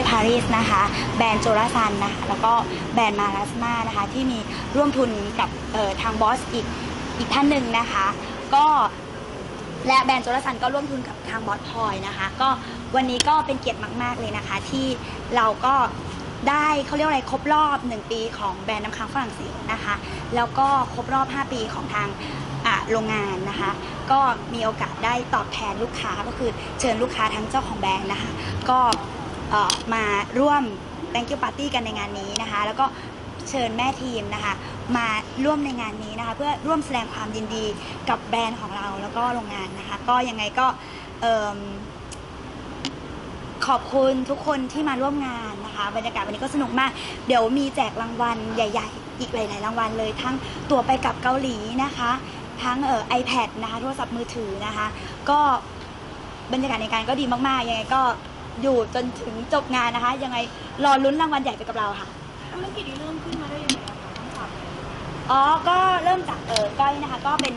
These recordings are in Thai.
แบรนด์โรเซ่ปารีสนะคะ แบรนด์โจลาซันนะคะแล้วก็แบรนด์มาลาสมานะคะที่มีร่วมทุนกับทางบอสอีกอีกท่านหนึ่งนะคะ ก็และแบรนด์โจลาซันก็ร่วมทุนกับทางบอสพอยนะคะ ก็วันนี้ก็เป็นเกียรติมาก ๆ เลยนะคะ ที่เราก็ได้เขาเรียกอะไรครบรอบ 1 ปีของแบรนด์น้ำค้างฝรั่งเศสนะคะ แล้วก็ครบรอบ 5 ปีของทางโรงงานนะคะ ก็มีโอกาสได้ตอบแทนลูกค้าก็คือเชิญลูกค้าทั้งเจ้าของแบรนด์นะคะ ก็ มาร่วม thank you party กันในงานนี้นะคะ แล้วก็เชิญแม่ทีมนะคะ มาร่วมในงานนี้นะคะ เพื่อร่วมแสดงความยินดีกับแบรนด์ของเราแล้วก็โรงงานนะคะ ก็ยังไงก็ขอบคุณทุกคนที่มาร่วมงานนะคะ บรรยากาศวันนี้ก็สนุกมาก เดี๋ยวมีแจกรางวัลใหญ่ ๆ อีกหลาย ๆ รางวัลเลย ทั้งตั๋วไปกับเกาหลีนะคะ ทั้งเอ่อ iPad นะคะโทรศัพท์มือถือนะคะ ก็บรรยากาศในการก็ดีมาก ๆ ยังไงก็ อยู่จนถึงจบงานนะคะ ยังไงรอลุ้นรางวัลใหญ่ไปกับเราค่ะธุรกิจนี้เริ่มขึ้นมาได้ยังไงอะคะทั้งสามเลยอ๋อ ก็เริ่มจากเออก้อยนะคะ ก็เป็น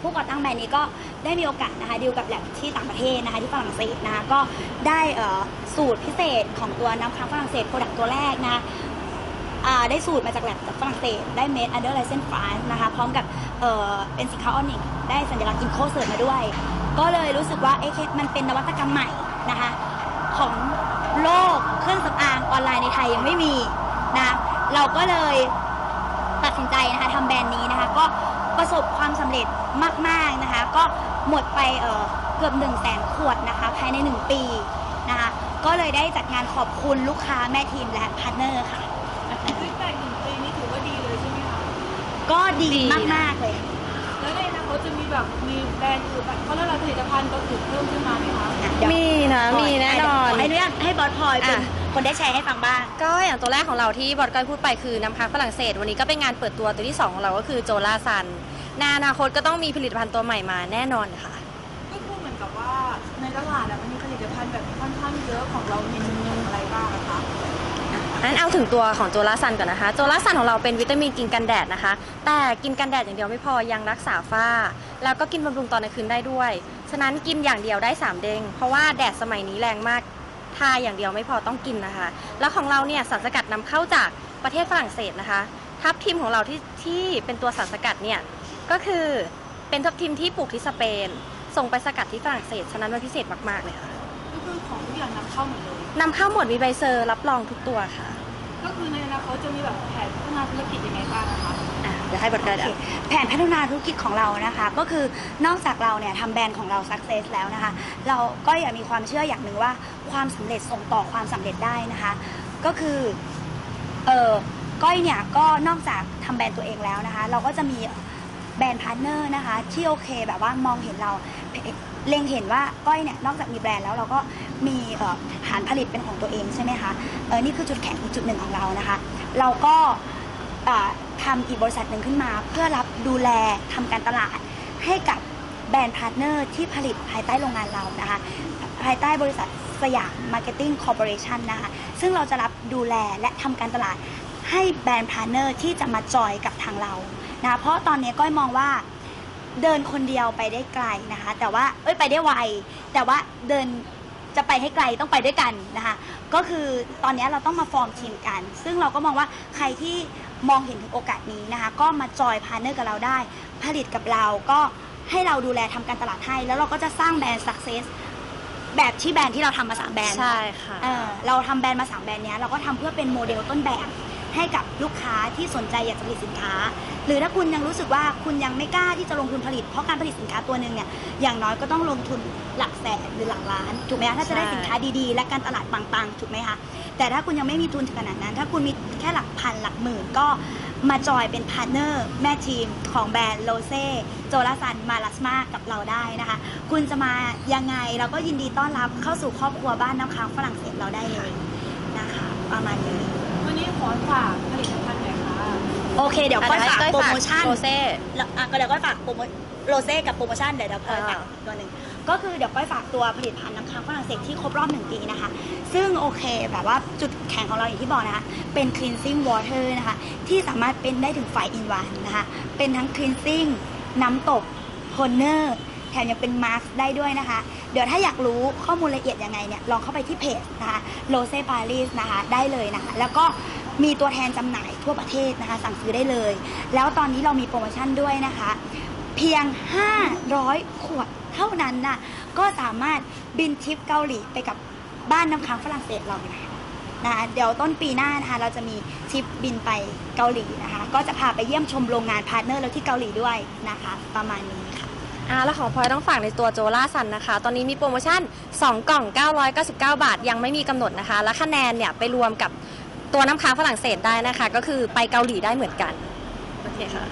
ผู้ก่อตั้งแบรนด์นี้ก็ได้มีโอกาสนะคะดีลกับแลบที่ต่างประเทศนะคะที่ฝรั่งเศสนะคะก็ได้เอ่อสูตรพิเศษของตัวน้ำค้างฝรั่งเศสโปรดักต์ตัวแรกนะคะอ่าได้สูตรมาจากแลบจากฝรั่งเศส ได้ made under license France นะคะ พร้อมกับเอ่อเป็นสินค้าออนิกได้สัญลักษณ์อินโคเสิร์ตมาด้วย ก็เลยรู้สึกว่าเอ๊ะมันเป็นนวัตกรรมใหม่นะคะ ของโลกเครื่องสำอางออนไลน์ในไทยยังไม่มีนะเราก็เลยตัดสินใจนะคะทำแบรนด์นี้นะคะ ก็ประสบความสำเร็จมาก ๆนะคะ ก็หมดไปเอ่อเกือบ1นึ่งแสนขวดนะคะภายใน 1 ปีนะคะก็เลยได้จัดงานขอบคุณลูกค้าแม่ทีมและพาร์ทเนอร์ค่ะฟีดแบ็กหนึ่งปีนี่ถือว่าดีเลยใช่ไหมคะก็ดีดีมาก ๆ เลย แล้วในอนาคตจะมีแบบมีแบรนด์อื่นแบบเขาเรียกอะไรผลิตภัณฑ์ตัวอื่นเพิ่มขึ้นมาไหมคะเดี๋ยวมีนะ มีแน่น อนขออนุญาตให้บอสพลอยเป็นอะ คนได้แชร์ให้ฟังบ้าง ก็อย่างตัวแรกของเราที่บอดก้อยพูดไปคือน้ำค้างฝรั่งเศส วันนี้ก็เป็นงานเปิดตัวตัวที่ 2 ของเราก็คือโจลาซันในอนาคตก็ต้องมีผลิตภัณฑ์ตัวใหม่มาแน่นอนค่ะ ก็คือเหมือนกับว่าในตลาดอะมันมีผลิตภัณฑ์แบบค่อนข้างเยอะของเรามีอย่างอะไรบ้างอะคะงั้นเอาถึงตัวของโจลาซันก่อนนะคะ โจลาซันของเราเป็นวิตามินกินกันแดดนะคะ แต่กินกันแดดอย่างเดียวไม่พอยังรักษาฝ้า แล้วก็กินบำรุงตอนกลางคืนได้ด้วย ฉะนั้นกินอย่างเดียวได้ 3 เด้งเพราะว่าแดดสมัยนี้แรงมาก ทาอย่างเดียวไม่พอต้องกินนะคะ แล้วของเราเนี่ยสารสกัดนำเข้าจากประเทศฝรั่งเศสนะคะ ทับทิมของเราที่ที่เป็นตัวสารสกัดเนี่ยก็คือเป็นทับทิมที่ปลูกที่สเปน ส่งไปสกัดที่ฝรั่งเศสฉะนั้นมันพิเศษมากๆเลยค่ะก็คือของทุกอย่างนำเข้าหมดเลยนำเข้าหมดมีใบเซอร์รับรองทุกตัวค่ะ ก็คือในอนาคตจะมีแบบแผนพัฒนาธุรกิจยังไงบ้างนะคะอะเดี๋ยวให้บทกระโอดาเคแผนพัฒนาธุรกิจของเรานะคะ ก็คือนอกจากเราเนี่ยทำแบรนด์ของเรา success แล้วนะคะ เราก็อยากมีความเชื่ออย่างหนึ่งว่าความสำเร็จส่งต่อความสำเร็จได้นะคะ ก็คือเออก้อยเนี่ยก็นอกจากทำแบรนด์ตัวเองแล้วนะคะ เราก็จะมีแบรนด์พาร์ทเนอร์นะคะ ที่โอเคแบบว่ามองเห็นเราเล็งเห็นว่าก้อยเนี่ยนอกจากมีแบรนด์แล้วเราก็มีเอ่อฐานผลิตเป็นของตัวเองใช่ไหมคะเออนี่คือจุดแข็งอีกจุดหนึ่งของเรานะคะ เราก็อ่า ทำอีกบริษัทหนึ่งขึ้นมา เพื่อรับดูแลทำการตลาดให้กับแบรนด์พาร์ทเนอร์ที่ผลิตภายใต้โรงงานเรานะคะภายใต้บริษัทสยามมาร์เก็ตติ้งคอร์ปอเรชันนะคะซึ่งเราจะรับดูแลและทำการตลาดให้แบรนด์พาร์ทเนอร์ที่จะมาจอยกับทางเรานะเพราะตอนนี้ก้อยมองว่าเดินคนเดียวไปได้ไกลนะคะ แต่ว่าเอ้ยไปได้ไวแต่ว่าเดิน จะไปให้ไกลต้องไปด้วยกันนะคะก็คือตอนนี้เราต้องมาฟอร์มทีมกัน ซึ่งเราก็มองว่าใครที่มองเห็นถึงโอกาสนี้นะคะก็มาจอยพาร์เนอร์กับเราได้ ผลิตกับเราก็ให้เราดูแลทำการตลาดให้ แล้วเราก็จะสร้างแบรนด์ success แบบที่แบรนด์ที่เราทำมาสามแบรนด์ใช่ค่ะเออเราทำแบรนด์มาสามแบรนด์เนี้ยเราก็ทำเพื่อเป็นโมเดลต้นแบบ ให้กับลูกค้าที่สนใจอยากจะผลิตสินค้า หรือถ้าคุณยังรู้สึกว่าคุณยังไม่กล้าที่จะลงทุนผลิต เพราะการผลิตสินค้าตัวหนึ่งเนี่ยอย่างน้อยก็ต้องลงทุนหลักแสนหรือหลักล้านถูกไหมคะถ้าจะได้ใช่สินค้าดีๆ และการตลาดปังๆถูกไหมคะแต่ถ้าคุณยังไม่มีทุนถึงขนาดนั้น ถ้าคุณมีแค่หลักพันหลักหมื่นก็มาจอยเป็นพาร์ทเนอร์แม่ทีมของแบรนด์โลเซ่โจลาซันมาลัสมากับเราได้นะคะ คุณจะมายังไงเราก็ยินดีต้อนรับเข้าสู่ครอบครัวบ้านน้ำค้างฝรั่งเศสเราได้เลยนะคะ ประมาณนี้ วันนี้ขอฝากผลิตภัณฑ์หน่อยค่ะโอเค เดี๋ยวก้อยฝากโปรโมชั่นโรเซ่แล้วอะก็เดี๋ยวก้อยฝากโปรโมโรเซ่กับโปรโมชั่นเดี๋ยวเดี๋ยวก้อยฝากอ่าตัวหนึ่งก็คือเดี๋ยวก้อยฝากตัวผลิตภัณฑ์น้ำค้างฝรั่งเศสที่ครบรอบหนึ่งปีนะคะ ซึ่งโอเคแบบว่าจุดแข็งของเราอย่างที่บอกนะคะ เป็น cleansing water นะคะ ที่สามารถเป็นได้ถึงไฟอินวันนะคะ เป็นทั้ง cleansing น้ำตกโทนเนอร์แถมยังเป็นมาร์คได้ด้วยนะคะ เดี๋ยวถ้าอยากรู้ข้อมูลละเอียดยังไงเนี่ย ลองเข้าไปที่เพจนะคะโลเซ่ปารีสนะคะ ได้เลยนะคะ แล้วก็ มีตัวแทนจำหน่ายทั่วประเทศนะคะ สั่งซื้อได้เลย แล้วตอนนี้เรามีโปรโมชั่นด้วยนะคะ เพียง 500 ขวดเท่านั้นน่ะก็สามารถบินทริปเกาหลีไปกับบ้านน้ำค้างฝรั่งเศสเราเลยนะนะคะเดี๋ยวต้นปีหน้านะคะเราจะมีทริปบินไปเกาหลีนะคะ ก็จะพาไปเยี่ยมชมโรงงานพาร์ทเนอร์เราที่เกาหลีด้วยนะคะ ประมาณนี้ค่ะ อ่าแล้วของพลอยต้องฝากในตัวโจล่าซันนะคะ ตอนนี้มีโปรโมชั่น 2 กล่อง 999 บาท ยังไม่มีกำหนดนะคะ และคะแนนเนี่ยไปรวมกับ ตัวน้ำค้างฝรั่งเศสได้นะคะ ก็คือไปเกาหลีได้เหมือนกัน โอเคค่ะ